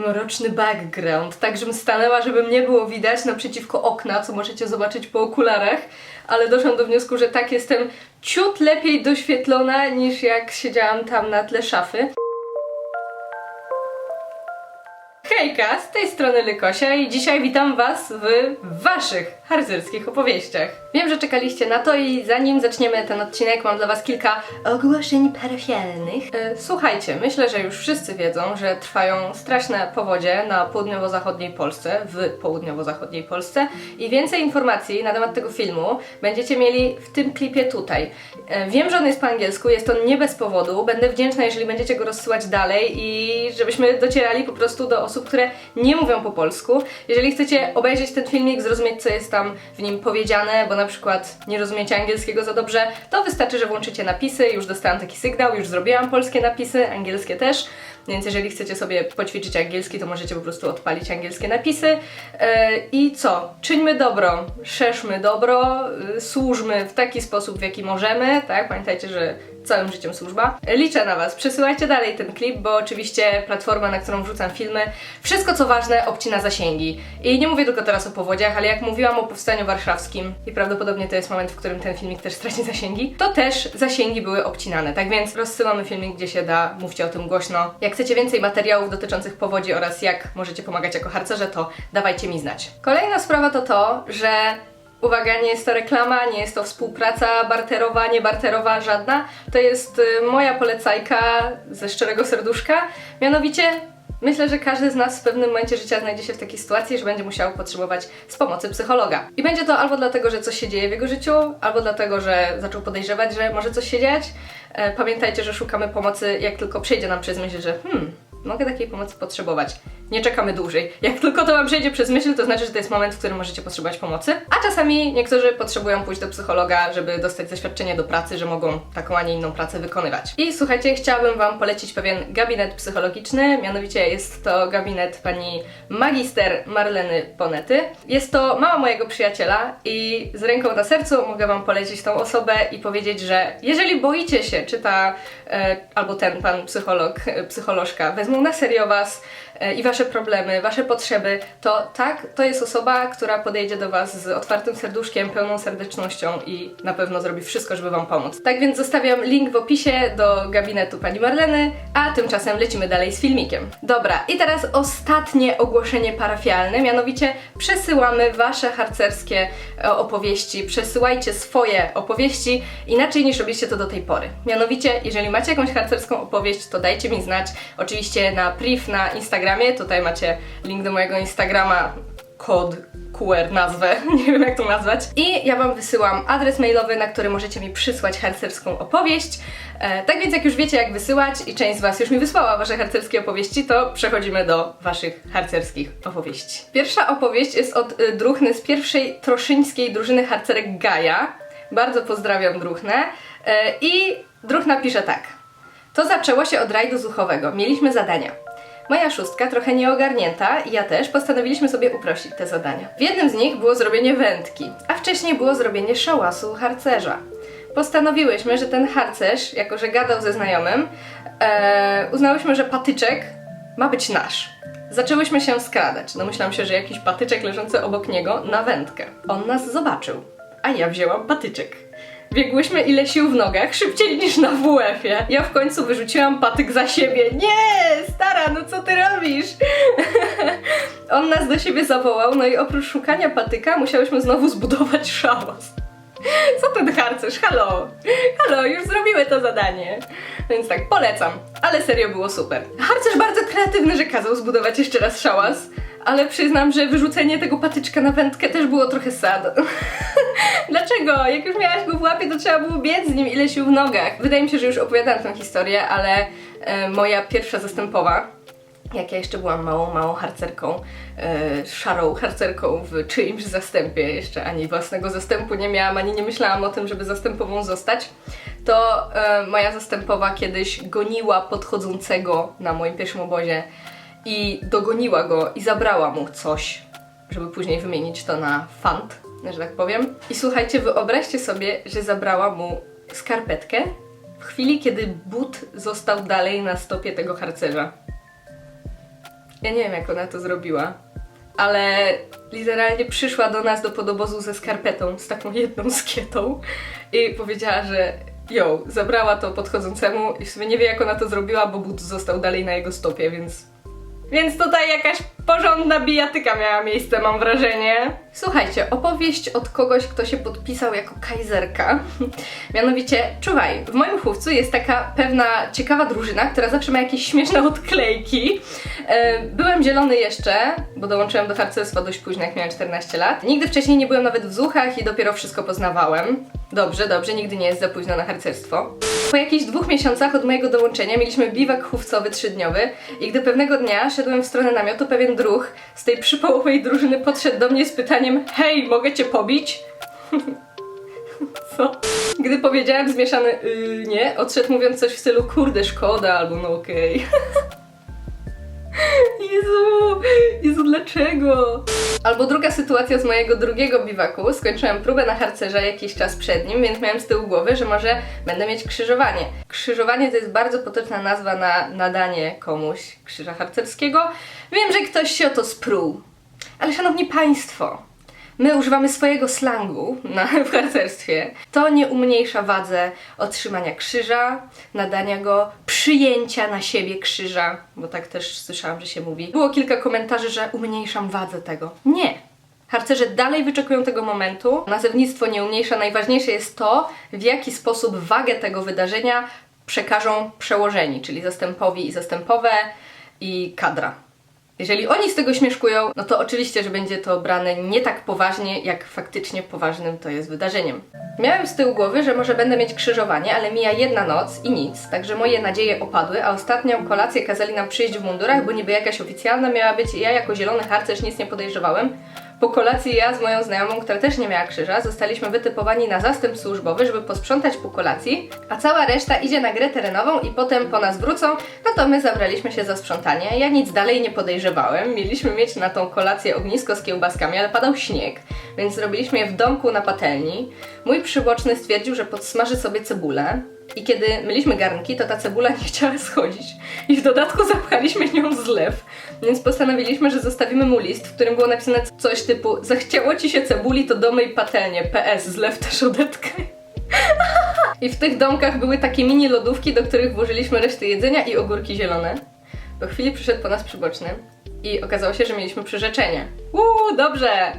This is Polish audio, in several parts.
mroczny background, tak żebym stanęła, żeby mnie było widać naprzeciwko okna, co możecie zobaczyć po okularach, ale doszłam do wniosku, że tak jestem ciut lepiej doświetlona niż jak siedziałam tam na tle szafy. Hejka, z tej strony Lykosia i dzisiaj witam Was w Waszych harcerskich opowieściach. Wiem, że czekaliście na to i zanim zaczniemy ten odcinek, mam dla Was kilka ogłoszeń parafialnych. E, Słuchajcie, myślę, że już wszyscy wiedzą, że trwają straszne powodzie na południowo-zachodniej Polsce, w południowo-zachodniej Polsce i więcej informacji na temat tego filmu będziecie mieli w tym klipie tutaj. E, Wiem, że on jest po angielsku, jest on nie bez powodu. Będę wdzięczna, jeżeli będziecie go rozsyłać dalej i żebyśmy docierali po prostu do osób, które nie mówią po polsku. Jeżeli chcecie obejrzeć ten filmik, zrozumieć, co jest tam w nim powiedziane, bo na przykład nie rozumiecie angielskiego za dobrze, to wystarczy, że włączycie napisy. Już dostałam taki sygnał, już zrobiłam polskie napisy, angielskie też. Więc jeżeli chcecie sobie poćwiczyć angielski, to możecie po prostu odpalić angielskie napisy. E, I co? Czyńmy dobro, szerzmy dobro, y, służmy w taki sposób, w jaki możemy, tak? Pamiętajcie, że całym życiem służba. Liczę na Was, przesyłajcie dalej ten klip, bo oczywiście platforma, na którą wrzucam filmy, wszystko co ważne obcina zasięgi. I nie mówię tylko teraz o powodziach, ale jak mówiłam o powstaniu warszawskim i prawdopodobnie to jest moment, w którym ten filmik też straci zasięgi, to też zasięgi były obcinane. Tak więc rozsyłamy filmik, gdzie się da, mówcie o tym głośno. Jak chcecie więcej materiałów dotyczących powodzi oraz jak możecie pomagać jako harcerze, to dawajcie mi znać. Kolejna sprawa to to, że Uwaga, nie jest to reklama, nie jest to współpraca barterowa, nie barterowa żadna. To jest y, moja polecajka ze szczerego serduszka. Mianowicie, myślę, że każdy z nas w pewnym momencie życia znajdzie się w takiej sytuacji, że będzie musiał potrzebować z pomocy psychologa. I będzie to albo dlatego, że coś się dzieje w jego życiu, albo dlatego, że zaczął podejrzewać, że może coś się dziać. E, Pamiętajcie, że szukamy pomocy, jak tylko przejdzie nam przez myśl, że hmm, mogę takiej pomocy potrzebować. Nie czekamy dłużej. Jak tylko to wam przejdzie przez myśl, to znaczy, że to jest moment, w którym możecie potrzebować pomocy. A czasami niektórzy potrzebują pójść do psychologa, żeby dostać zaświadczenie do pracy, że mogą taką, a nie inną pracę wykonywać. I słuchajcie, chciałabym wam polecić pewien gabinet psychologiczny, mianowicie jest to gabinet pani magister Marleny Ponety. Jest to mama mojego przyjaciela i z ręką na sercu mogę wam polecić tą osobę i powiedzieć, że jeżeli boicie się, czy ta e, albo ten pan psycholog, e, psycholożka wezmą na serio was i wasze problemy, wasze potrzeby, to tak, to jest osoba, która podejdzie do was z otwartym serduszkiem, pełną serdecznością i na pewno zrobi wszystko, żeby wam pomóc. Tak więc zostawiam link w opisie do gabinetu pani Marleny, a tymczasem lecimy dalej z filmikiem. Dobra, i teraz ostatnie ogłoszenie parafialne, mianowicie przesyłamy wasze harcerskie e, opowieści, przesyłajcie swoje opowieści inaczej niż robiliście to do tej pory. Mianowicie, jeżeli macie jakąś harcerską opowieść, to dajcie mi znać. Oczywiście na priv na Instagramie, tutaj macie link do mojego Instagrama, kod QR nazwę, nie wiem jak to nazwać. I ja Wam wysyłam adres mailowy, na który możecie mi przysłać harcerską opowieść. E, tak więc jak już wiecie jak wysyłać i część z Was już mi wysłała Wasze harcerskie opowieści, to przechodzimy do Waszych harcerskich opowieści. Pierwsza opowieść jest od y, Druchny z pierwszej troszyńskiej drużyny harcerek Gaja. Bardzo pozdrawiam Druchnę. E, I Druchna pisze tak. To zaczęło się od rajdu zuchowego. Mieliśmy zadania. Moja szóstka, trochę nieogarnięta, ja też, postanowiliśmy sobie uprościć te zadania. W jednym z nich było zrobienie wędki, a wcześniej było zrobienie szałasu harcerza. Postanowiłyśmy, że ten harcerz, jako że gadał ze znajomym, e, uznałyśmy, że patyczek ma być nasz. Zaczęłyśmy się skradać. Domyślam się, że jakiś patyczek leżący obok niego na wędkę. On nas zobaczył, a ja wzięłam patyczek. Biegłyśmy ile sił w nogach, szybciej niż na WF-ie. Ja w końcu wyrzuciłam patyk za siebie. Nie, stara, no co ty robisz? On nas do siebie zawołał, no i oprócz szukania patyka musiałyśmy znowu zbudować szałas. Co ten harcerz? Halo! Halo, już zrobiły to zadanie. Więc tak, polecam. Ale serio było super. Harcerz bardzo kreatywny, że kazał zbudować jeszcze raz szałas. Ale przyznam, że wyrzucenie tego patyczka na wędkę też było trochę sad. Dlaczego? Jak już miałaś go w łapie, to trzeba było biec z nim ile sił w nogach. Wydaje mi się, że już opowiadałam tę historię, ale e, moja pierwsza zastępowa, jak ja jeszcze byłam małą, małą harcerką, e, szarą harcerką w czyimś zastępie, jeszcze ani własnego zastępu nie miałam, ani nie myślałam o tym, żeby zastępową zostać, to e, moja zastępowa kiedyś goniła podchodzącego na moim pierwszym obozie i dogoniła go i zabrała mu coś, żeby później wymienić to na fant, że tak powiem. I słuchajcie, wyobraźcie sobie, że zabrała mu skarpetkę w chwili, kiedy but został dalej na stopie tego harcerza. Ja nie wiem, jak ona to zrobiła, ale literalnie przyszła do nas do podobozu ze skarpetą, z taką jedną skietą i powiedziała, że ją, zabrała to podchodzącemu i w sumie nie wie, jak ona to zrobiła, bo but został dalej na jego stopie, więc więc tutaj jakaś porządna bijatyka miała miejsce, mam wrażenie. Słuchajcie, opowieść od kogoś, kto się podpisał jako kajzerka. Mianowicie, czuwaj, w moim chówcu jest taka pewna ciekawa drużyna, która zawsze ma jakieś śmieszne odklejki. E, Byłem zielony jeszcze, bo dołączyłem do harcerstwa dość późno, jak miałem 14 lat. Nigdy wcześniej nie byłem nawet w zuchach i dopiero wszystko poznawałem. Dobrze, dobrze, nigdy nie jest za późno na harcerstwo. Po jakichś dwóch miesiącach od mojego dołączenia mieliśmy biwak chówcowy trzydniowy i gdy pewnego dnia szedłem w stronę namiotu, pewien druh z tej przypołowej drużyny podszedł do mnie z pytaniem Hej, mogę cię pobić? Co? Gdy powiedziałem zmieszany yy, nie, odszedł mówiąc coś w stylu kurde szkoda albo no okej. Jezu, Jezu, dlaczego? Albo druga sytuacja z mojego drugiego biwaku. Skończyłem próbę na harcerza jakiś czas przed nim, więc miałem z tyłu głowy, że może będę mieć krzyżowanie. Krzyżowanie to jest bardzo potoczna nazwa na nadanie komuś krzyża harcerskiego. Wiem, że ktoś się o to sprół. Ale szanowni państwo, my używamy swojego slangu na, harcerstwie. To nie umniejsza wadze otrzymania krzyża, nadania go, przyjęcia na siebie krzyża, bo tak też słyszałam, że się mówi. Było kilka komentarzy, że umniejszam wadzę tego. Nie. Harcerze dalej wyczekują tego momentu. Nazewnictwo nie umniejsza. Najważniejsze jest to, w jaki sposób wagę tego wydarzenia przekażą przełożeni, czyli zastępowi i zastępowe i kadra. Jeżeli oni z tego śmieszkują, no to oczywiście, że będzie to brane nie tak poważnie, jak faktycznie poważnym to jest wydarzeniem. Miałem z tyłu głowy, że może będę mieć krzyżowanie, ale mija jedna noc i nic, także moje nadzieje opadły, a ostatnią kolację kazali nam przyjść w mundurach, bo niby jakaś oficjalna miała być i ja jako zielony harcerz nic nie podejrzewałem. Po kolacji ja z moją znajomą, która też nie miała krzyża, zostaliśmy wytypowani na zastęp służbowy, żeby posprzątać po kolacji, a cała reszta idzie na grę terenową i potem po nas wrócą, no to my zabraliśmy się za sprzątanie. Ja nic dalej nie podejrzewałem. Mieliśmy mieć na tą kolację ognisko z kiełbaskami, ale padał śnieg, więc zrobiliśmy je w domku na patelni. Mój przyboczny stwierdził, że podsmaży sobie cebulę. I kiedy myliśmy garnki, to ta cebula nie chciała schodzić. I w dodatku zapchaliśmy nią zlew. Więc postanowiliśmy, że zostawimy mu list, w którym było napisane coś typu Zachciało ci się cebuli, to domy i patelnie. PS, zlew też odetkę. I w tych domkach były takie mini lodówki, do których włożyliśmy resztę jedzenia i ogórki zielone. Po chwili przyszedł po nas przyboczny i okazało się, że mieliśmy przyrzeczenie. Uuu, dobrze!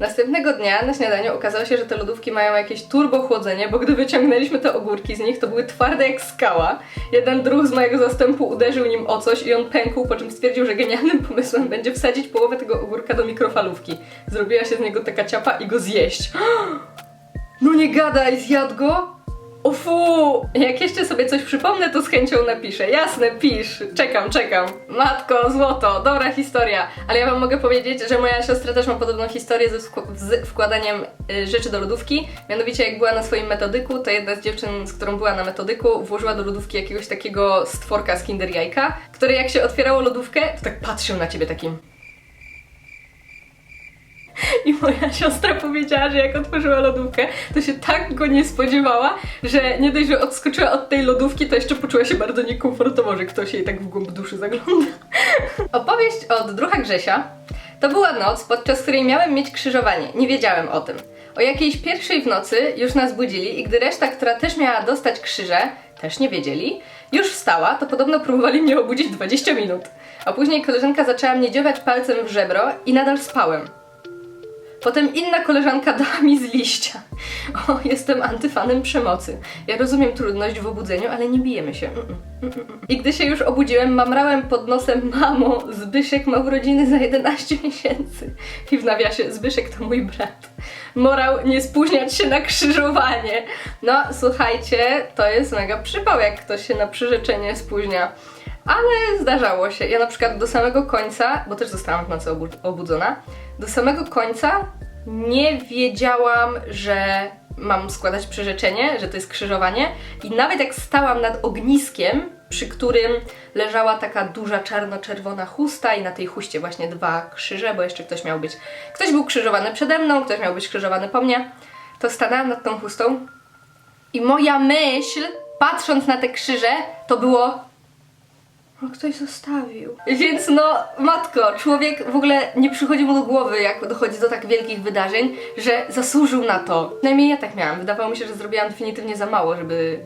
Następnego dnia na śniadaniu okazało się, że te lodówki mają jakieś turbo chłodzenie, bo gdy wyciągnęliśmy te ogórki z nich, to były twarde jak skała. Jeden druh z mojego zastępu uderzył nim o coś i on pękł, po czym stwierdził, że genialnym pomysłem będzie wsadzić połowę tego ogórka do mikrofalówki. Zrobiła się z niego taka ciapa i go zjeść. No nie gadaj, zjadł go? O fu! Jak jeszcze sobie coś przypomnę, to z chęcią napiszę. Jasne, pisz. Czekam, czekam. Matko, złoto, dobra historia. Ale ja wam mogę powiedzieć, że moja siostra też ma podobną historię ze z wkładaniem y, rzeczy do lodówki. Mianowicie jak była na swoim metodyku, to jedna z dziewczyn, z którą była na metodyku, włożyła do lodówki jakiegoś takiego stworka z Kinder Jajka, który jak się otwierało lodówkę, to tak patrzył na ciebie takim... I moja siostra powiedziała, że jak otworzyła lodówkę, to się tak go nie spodziewała, że nie dość, że odskoczyła od tej lodówki, to jeszcze poczuła się bardzo niekomfortowo, że ktoś jej tak w głąb duszy zagląda. Opowieść od druha Grzesia to była noc, podczas której miałem mieć krzyżowanie. Nie wiedziałem o tym. O jakiejś pierwszej w nocy już nas budzili i gdy reszta, która też miała dostać krzyże, też nie wiedzieli, już wstała, to podobno próbowali mnie obudzić 20 minut. A później koleżanka zaczęła mnie dziować palcem w żebro i nadal spałem. Potem inna koleżanka dała mi z liścia. O, jestem antyfanem przemocy. Ja rozumiem trudność w obudzeniu, ale nie bijemy się. Mm, mm, mm. I gdy się już obudziłem, mamrałem pod nosem mamo, Zbyszek ma urodziny za 11 miesięcy. I w nawiasie, Zbyszek to mój brat. Morał nie spóźniać się na krzyżowanie. No, słuchajcie, to jest mega przypał, jak ktoś się na przyrzeczenie spóźnia. Ale zdarzało się. Ja na przykład do samego końca, bo też zostałam w nocy obu- obudzona, do samego końca nie wiedziałam, że mam składać przyrzeczenie, że to jest krzyżowanie. I nawet jak stałam nad ogniskiem, przy którym leżała taka duża czarno-czerwona chusta i na tej chuście właśnie dwa krzyże, bo jeszcze ktoś miał być. Ktoś był krzyżowany przede mną, ktoś miał być krzyżowany po mnie. To stanęłam nad tą chustą i moja myśl, patrząc na te krzyże, to było No ktoś zostawił. Więc no, matko, człowiek w ogóle nie przychodzi mu do głowy, jak dochodzi do tak wielkich wydarzeń, że zasłużył na to. Najmniej ja tak miałam. Wydawało mi się, że zrobiłam definitywnie za mało, żeby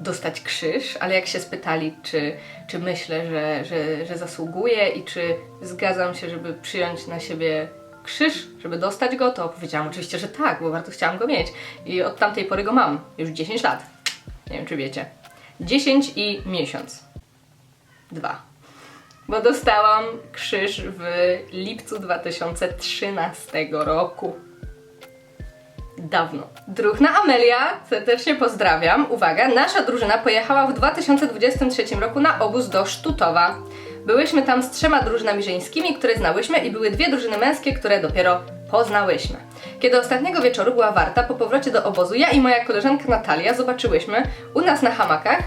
dostać krzyż, ale jak się spytali, czy, czy myślę, że, że, że zasługuję i czy zgadzam się, żeby przyjąć na siebie krzyż, żeby dostać go, to powiedziałam oczywiście, że tak, bo bardzo chciałam go mieć. I od tamtej pory go mam. Już 10 lat. Nie wiem, czy wiecie. 10 i miesiąc. Dwa. Bo dostałam krzyż w lipcu 2013 roku. Dawno. Druhna Amelia, serdecznie pozdrawiam. Uwaga, nasza drużyna pojechała w 2023 roku na obóz do Sztutowa. Byłyśmy tam z trzema drużynami żeńskimi, które znałyśmy i były dwie drużyny męskie, które dopiero poznałyśmy. Kiedy ostatniego wieczoru była warta, po powrocie do obozu, ja i moja koleżanka Natalia zobaczyłyśmy u nas na hamakach,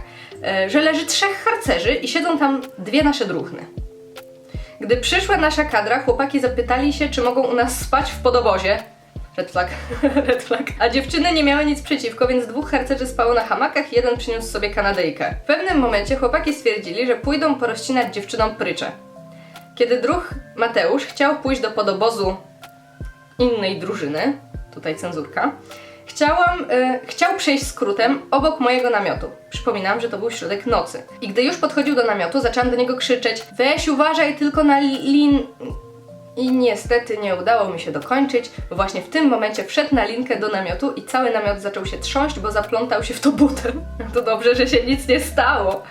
że leży trzech harcerzy i siedzą tam dwie nasze druchny. Gdy przyszła nasza kadra, chłopaki zapytali się, czy mogą u nas spać w podobozie. Red flag, red flag. A dziewczyny nie miały nic przeciwko, więc dwóch harcerzy spało na hamakach, jeden przyniósł sobie kanadyjkę. W pewnym momencie chłopaki stwierdzili, że pójdą porozcinać dziewczynom prycze. Kiedy druh Mateusz chciał pójść do podobozu innej drużyny, tutaj cenzurka, chciałam, e, chciał przejść skrótem obok mojego namiotu. Przypominam, że to był środek nocy. I gdy już podchodził do namiotu, zaczęłam do niego krzyczeć weź uważaj tylko na lin... I niestety nie udało mi się dokończyć, bo właśnie w tym momencie wszedł na linkę do namiotu i cały namiot zaczął się trząść, bo zaplątał się w to butem. To dobrze, że się nic nie stało.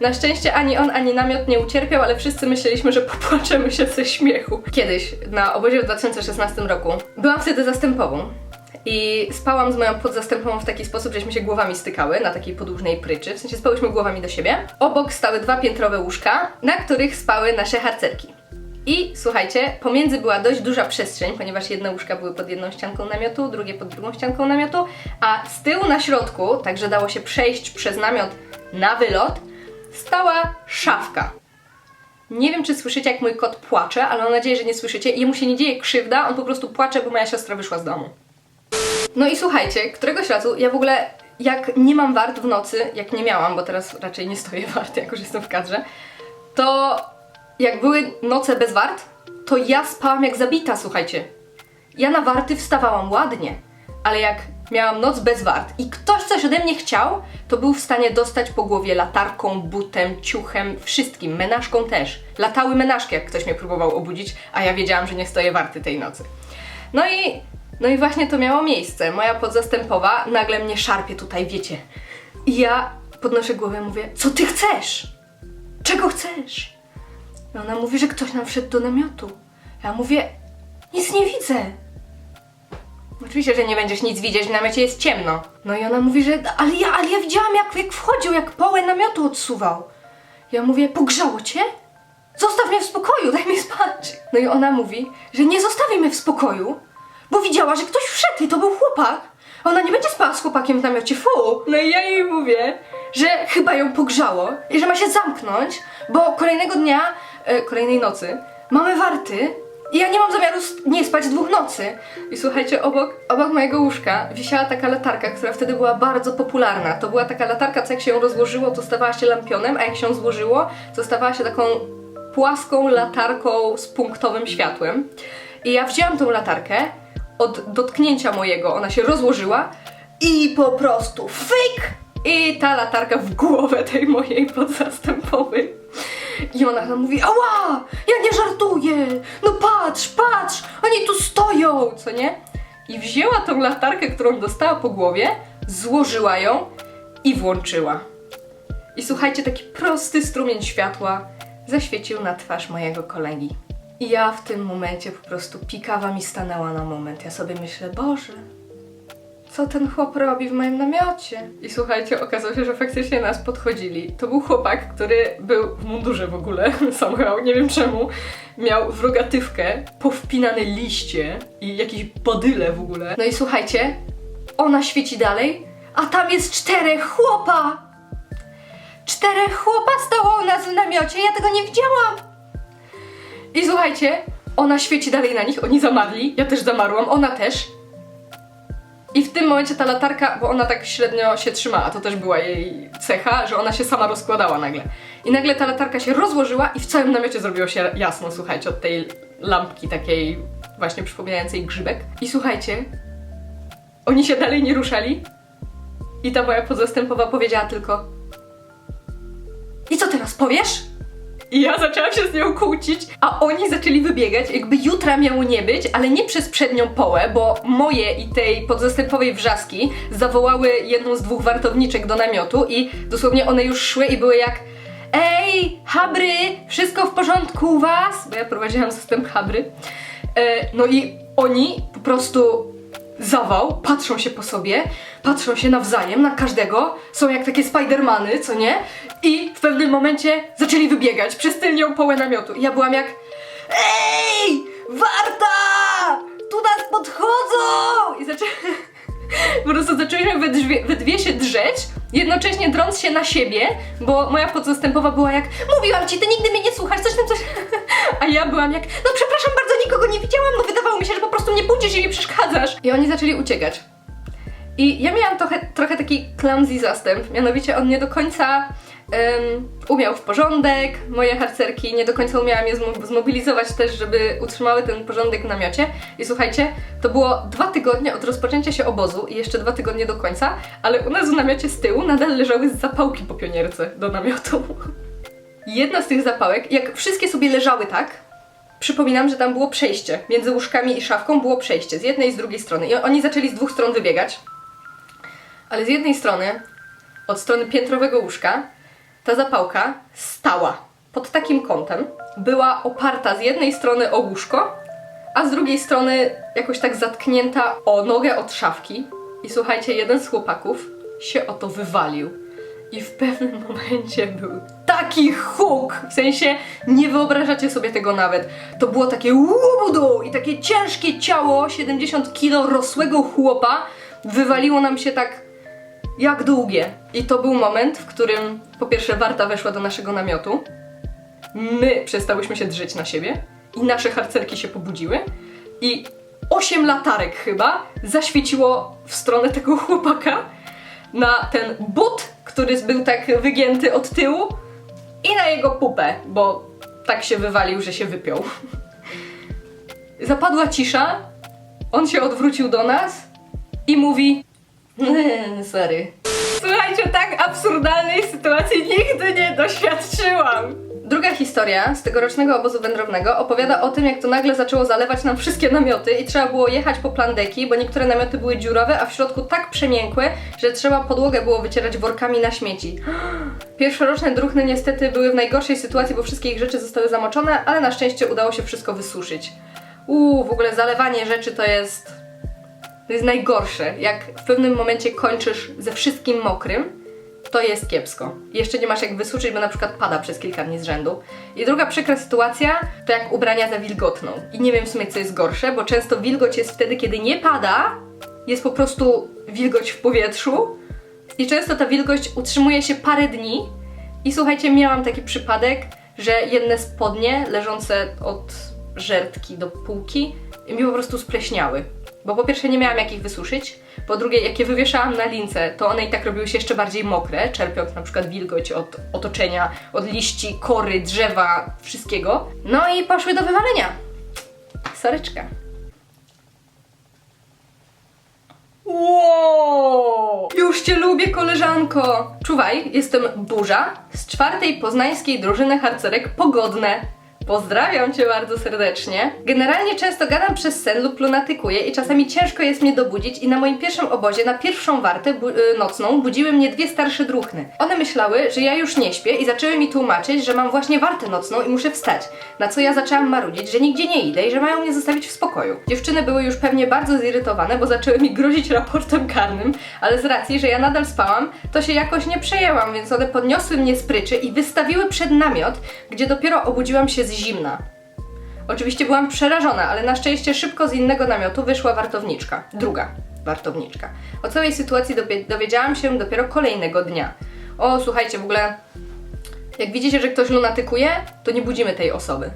Na szczęście ani on, ani namiot nie ucierpiał, ale wszyscy myśleliśmy, że popłaczemy się ze śmiechu. Kiedyś, na obozie w 2016 roku, byłam wtedy zastępową. I spałam z moją podzastępową w taki sposób, żeśmy się głowami stykały na takiej podłużnej pryczy. W sensie spałyśmy głowami do siebie. Obok stały dwa piętrowe łóżka, na których spały nasze harcerki. I słuchajcie, pomiędzy była dość duża przestrzeń, ponieważ jedne łóżka były pod jedną ścianką namiotu, drugie pod drugą ścianką namiotu, a z tyłu na środku, także dało się przejść przez namiot na wylot, stała szafka. Nie wiem, czy słyszycie, jak mój kot płacze, ale mam nadzieję, że nie słyszycie. Jemu się nie dzieje krzywda, on po prostu płacze, bo moja siostra wyszła z domu. No i słuchajcie, któregoś razu ja w ogóle, jak nie mam wart w nocy, jak nie miałam, bo teraz raczej nie stoję wart, jak już jestem w kadrze, to jak były noce bez wart, to ja spałam jak zabita, słuchajcie. Ja na warty wstawałam ładnie, ale jak miałam noc bez wart i ktoś coś ode mnie chciał, to był w stanie dostać po głowie latarką, butem, ciuchem, wszystkim, menażką też. Latały menażki, jak ktoś mnie próbował obudzić, a ja wiedziałam, że nie stoję warty tej nocy. No i, no i właśnie to miało miejsce. Moja podzastępowa nagle mnie szarpie tutaj, wiecie. I ja podnoszę głowę i mówię, co ty chcesz? Czego chcesz? I ona mówi, że ktoś nam wszedł do namiotu. Ja mówię, nic nie widzę. Oczywiście, że nie będziesz nic widzieć, w namiocie jest ciemno. No i ona mówi, że ale ja, ale ja widziałam jak, jak wchodził, jak połę namiotu odsuwał. Ja mówię, pogrzało cię? Zostaw mnie w spokoju, daj mi spać. No i ona mówi, że nie zostawi mnie w spokoju, bo widziała, że ktoś wszedł i to był chłopak. Ona nie będzie spała z chłopakiem w namiocie, fu! No i ja jej mówię, że chyba ją pogrzało i że ma się zamknąć, bo kolejnego dnia, e, kolejnej nocy mamy warty i ja nie mam zamiaru nie spać dwóch nocy. I słuchajcie, obok, obok mojego łóżka wisiała taka latarka, która wtedy była bardzo popularna. To była taka latarka, co jak się ją rozłożyło, to stawała się lampionem, a jak się złożyło, to stawała się taką płaską latarką z punktowym światłem. I ja wzięłam tą latarkę, od dotknięcia mojego ona się rozłożyła i po prostu fake! I ta latarka w głowę tej mojej podzastępowej. I ona tam mówi, ała, ja nie żartuję, no patrz, patrz, oni tu stoją, co nie? I wzięła tą latarkę, którą dostała po głowie, złożyła ją i włączyła. I słuchajcie, taki prosty strumień światła zaświecił na twarz mojego kolegi. I ja w tym momencie po prostu pikawa mi stanęła na moment. Ja sobie myślę, Boże, co ten chłop robi w moim namiocie? I słuchajcie, okazało się, że faktycznie nas podchodzili. To był chłopak, który był w mundurze w ogóle, somehow, nie wiem czemu. Miał w rogatywkę powpinane liście i jakieś badyle w ogóle. No i słuchajcie, ona świeci dalej, a tam jest czterech chłopa! Czterech chłopa stało u nas w namiocie, ja tego nie widziałam! I słuchajcie, ona świeci dalej na nich, oni zamarli, ja też zamarłam, ona też. I w tym momencie ta latarka, bo ona tak średnio się trzymała, to też była jej cecha, że ona się sama rozkładała nagle. I nagle ta latarka się rozłożyła i w całym namiocie zrobiło się jasno, słuchajcie, od tej lampki takiej właśnie przypominającej grzybek. I słuchajcie, oni się dalej nie ruszali i ta moja podzastępowa powiedziała tylko I co teraz powiesz? I ja zaczęłam się z nią kłócić, a oni zaczęli wybiegać, jakby jutra miało nie być, ale nie przez przednią połę, bo moje i tej podzastępowej wrzaski zawołały jedną z dwóch wartowniczek do namiotu i dosłownie one już szły i były jak Ej, Habry, wszystko w porządku u was? Bo ja prowadziłam system Habry. E, no i oni po prostu zawał, patrzą się po sobie, patrzą się nawzajem na każdego, są jak takie Spidermany, co nie? I w pewnym momencie zaczęli wybiegać przez tylnią połę namiotu. I ja byłam jak Ej! Warta! Tu nas podchodzą! I zaczę... Po prostu zaczęliśmy we, drzwie, we dwie się drzeć, jednocześnie drąc się na siebie, bo moja podzastępowa była jak Mówiłam ci, ty nigdy mnie nie słuchasz, coś tam, coś... A ja byłam jak No przepraszam bardzo, nikogo nie widziałam, no wydawało mi się, że po prostu mnie budzisz i mi przeszkadzasz. I oni zaczęli uciekać. I ja miałam trochę, trochę taki clumsy zastęp, mianowicie on nie do końca em, umiał w porządek, moje harcerki nie do końca umiałam je zmo- zmobilizować też, żeby utrzymały ten porządek w namiocie. I słuchajcie, to było dwa tygodnie od rozpoczęcia się obozu i jeszcze dwa tygodnie do końca, ale u nas w namiocie z tyłu nadal leżały zapałki po pionierce do namiotu. Jedna z tych zapałek, jak wszystkie sobie leżały tak, przypominam, że tam było przejście. Między łóżkami i szafką było przejście z jednej i z drugiej strony. I oni zaczęli z dwóch stron wybiegać. Ale z jednej strony, od strony piętrowego łóżka, ta zapałka stała pod takim kątem. Była oparta z jednej strony o łóżko, a z drugiej strony jakoś tak zatknięta o nogę od szafki. I słuchajcie, jeden z chłopaków się o to wywalił. I w pewnym momencie był taki huk! W sensie nie wyobrażacie sobie tego nawet. To było takie łubudu i takie ciężkie ciało, 70 kilo rosłego chłopa wywaliło nam się tak jak długie. I to był moment, w którym po pierwsze Warta weszła do naszego namiotu, my przestałyśmy się drzeć na siebie i nasze harcerki się pobudziły i osiem latarek chyba zaświeciło w stronę tego chłopaka na ten but, który był tak wygięty od tyłu i na jego pupę, bo tak się wywalił, że się wypiął. Zapadła cisza, on się odwrócił do nas i mówi sorry. Słuchajcie, tak absurdalnej sytuacji nigdy nie doświadczyłam. Druga historia z tegorocznego obozu wędrownego opowiada o tym, jak to nagle zaczęło zalewać nam wszystkie namioty i trzeba było jechać po plandeki, bo niektóre namioty były dziurowe, a w środku tak przemiękłe, że trzeba podłogę było wycierać workami na śmieci. Pierwszoroczne druchny niestety były w najgorszej sytuacji, bo wszystkie ich rzeczy zostały zamoczone, ale na szczęście udało się wszystko wysuszyć. Uuu, w ogóle zalewanie rzeczy to jest to jest najgorsze. Jak w pewnym momencie kończysz ze wszystkim mokrym, to jest kiepsko. Jeszcze nie masz jak wysuszyć, bo na przykład pada przez kilka dni z rzędu. I druga przykra sytuacja to jak ubrania zawilgotną. I nie wiem w sumie co jest gorsze, bo często wilgoć jest wtedy, kiedy nie pada, jest po prostu wilgoć w powietrzu. I często ta wilgoć utrzymuje się parę dni. I słuchajcie, miałam taki przypadek, że jedne spodnie leżące od żertki do półki mi po prostu spleśniały. Bo po pierwsze nie miałam jak ich wysuszyć, po drugie jak je wywieszałam na lince, to one i tak robiły się jeszcze bardziej mokre, czerpiąc na przykład wilgoć od otoczenia, od liści, kory, drzewa, wszystkiego. No i poszły do wywalenia. Soryczka. Wow! Już cię lubię, koleżanko! Czuwaj, jestem Burza z czwartej poznańskiej drużyny harcerek Pogodne. Pozdrawiam cię bardzo serdecznie. Generalnie często gadam przez sen lub lunatykuję i czasami ciężko jest mnie dobudzić i na moim pierwszym obozie, na pierwszą wartę bu- y, nocną budziły mnie dwie starsze druchny. One myślały, że ja już nie śpię i zaczęły mi tłumaczyć, że mam właśnie wartę nocną i muszę wstać. Na co ja zaczęłam marudzić, że nigdzie nie idę i że mają mnie zostawić w spokoju. Dziewczyny były już pewnie bardzo zirytowane, bo zaczęły mi grozić raportem karnym, ale z racji, że ja nadal spałam, to się jakoś nie przejęłam, więc one podniosły mnie z pryczy i wystawiły przed namiot, gdzie dopiero obudziłam się z zimna. Oczywiście byłam przerażona, ale na szczęście szybko z innego namiotu wyszła wartowniczka. Druga wartowniczka. O całej sytuacji dowie- dowiedziałam się dopiero kolejnego dnia. O, słuchajcie, w ogóle jak widzicie, że ktoś lunatykuje, to nie budzimy tej osoby.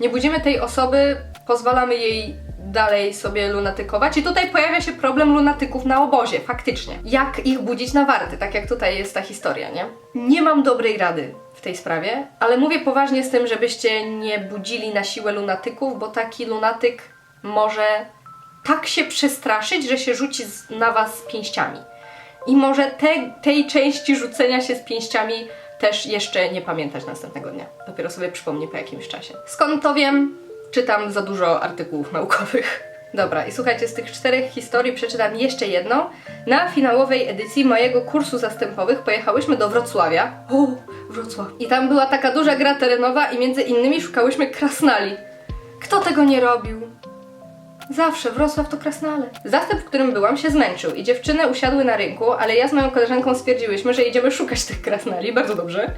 Nie budzimy tej osoby, pozwalamy jej dalej sobie lunatykować. I tutaj pojawia się problem lunatyków na obozie, faktycznie. Jak ich budzić na warty, tak jak tutaj jest ta historia, nie? Nie mam dobrej rady w tej sprawie, ale mówię poważnie z tym, żebyście nie budzili na siłę lunatyków, bo taki lunatyk może tak się przestraszyć, że się rzuci na was pięściami. I może te, tej części rzucenia się z pięściami też jeszcze nie pamiętać następnego dnia. Dopiero sobie przypomni po jakimś czasie. Skąd to wiem? Czytam za dużo artykułów naukowych. Dobra, i słuchajcie, z tych czterech historii przeczytam jeszcze jedną. Na finałowej edycji mojego kursu zastępowych pojechałyśmy do Wrocławia. O, Wrocław. I tam była taka duża gra terenowa i między innymi szukałyśmy krasnali. Kto tego nie robił? Zawsze, Wrocław to krasnale. Zastęp, w którym byłam, się zmęczył i dziewczyny usiadły na rynku, ale ja z moją koleżanką stwierdziłyśmy, że idziemy szukać tych krasnali. Bardzo dobrze.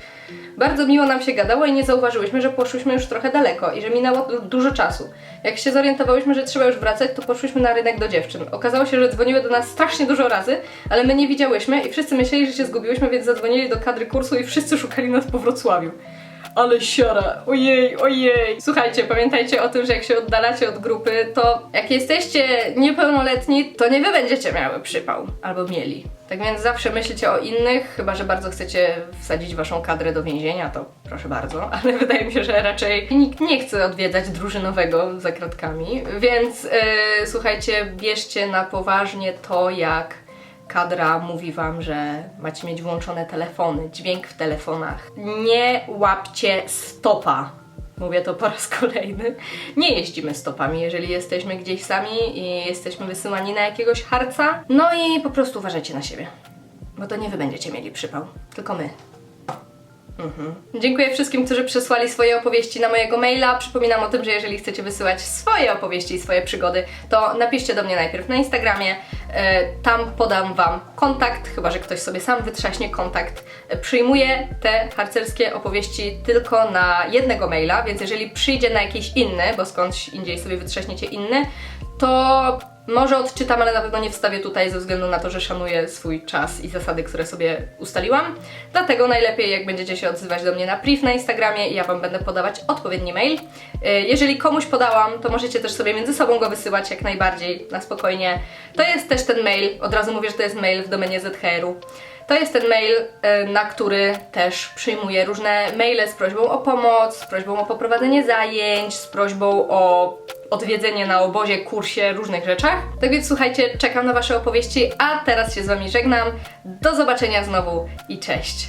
Bardzo miło nam się gadało i nie zauważyłyśmy, że poszłyśmy już trochę daleko i że minęło du- dużo czasu. Jak się zorientowałyśmy, że trzeba już wracać, to poszłyśmy na rynek do dziewczyn. Okazało się, że dzwoniły do nas strasznie dużo razy, ale my nie widziałyśmy i wszyscy myśleli, że się zgubiłyśmy, więc zadzwonili do kadry kursu i wszyscy szukali nas po Wrocławiu. Ale siara, ojej, ojej. Słuchajcie, pamiętajcie o tym, że jak się oddalacie od grupy, to jak jesteście niepełnoletni, to nie wy będziecie miały przypał. Albo mieli. Tak więc zawsze myślcie o innych, chyba że bardzo chcecie wsadzić waszą kadrę do więzienia, to proszę bardzo. Ale wydaje mi się, że raczej nikt nie chce odwiedzać drużynowego za kratkami. Więc yy, słuchajcie, bierzcie na poważnie to, jak kadra mówi wam, że macie mieć włączone telefony, dźwięk w telefonach. Nie łapcie stopa. Mówię to po raz kolejny. Nie jeździmy stopami, jeżeli jesteśmy gdzieś sami i jesteśmy wysyłani na jakiegoś harca. No i po prostu uważajcie na siebie. Bo to nie wy będziecie mieli przypał, tylko my. Mhm. Dziękuję wszystkim, którzy przesłali swoje opowieści na mojego maila. Przypominam o tym, że jeżeli chcecie wysyłać swoje opowieści i swoje przygody, to napiszcie do mnie najpierw na Instagramie. E, Tam podam Wam kontakt, chyba że ktoś sobie sam wytrzaśnie kontakt. Przyjmuję te harcerskie opowieści tylko na jednego maila, więc jeżeli przyjdzie na jakiś inny, bo skądś indziej sobie wytrzaśniecie inny, to może odczytam, ale na pewno nie wstawię tutaj ze względu na to, że szanuję swój czas i zasady, które sobie ustaliłam. Dlatego najlepiej, jak będziecie się odzywać do mnie na priv na Instagramie i ja Wam będę podawać odpowiedni mail. Y, Jeżeli komuś podałam, to możecie też sobie między sobą go wysyłać jak najbardziej, na spokojnie. To jest też ten mail, od razu mówię, że to jest mail w domenie ZHR-u. To jest ten mail, y, na który też przyjmuję różne maile z prośbą o pomoc, z prośbą o poprowadzenie zajęć, z prośbą o odwiedzenie na obozie, kursie, różnych rzeczach. Tak więc słuchajcie, czekam na Wasze opowieści, a teraz się z Wami żegnam. Do zobaczenia znowu i cześć!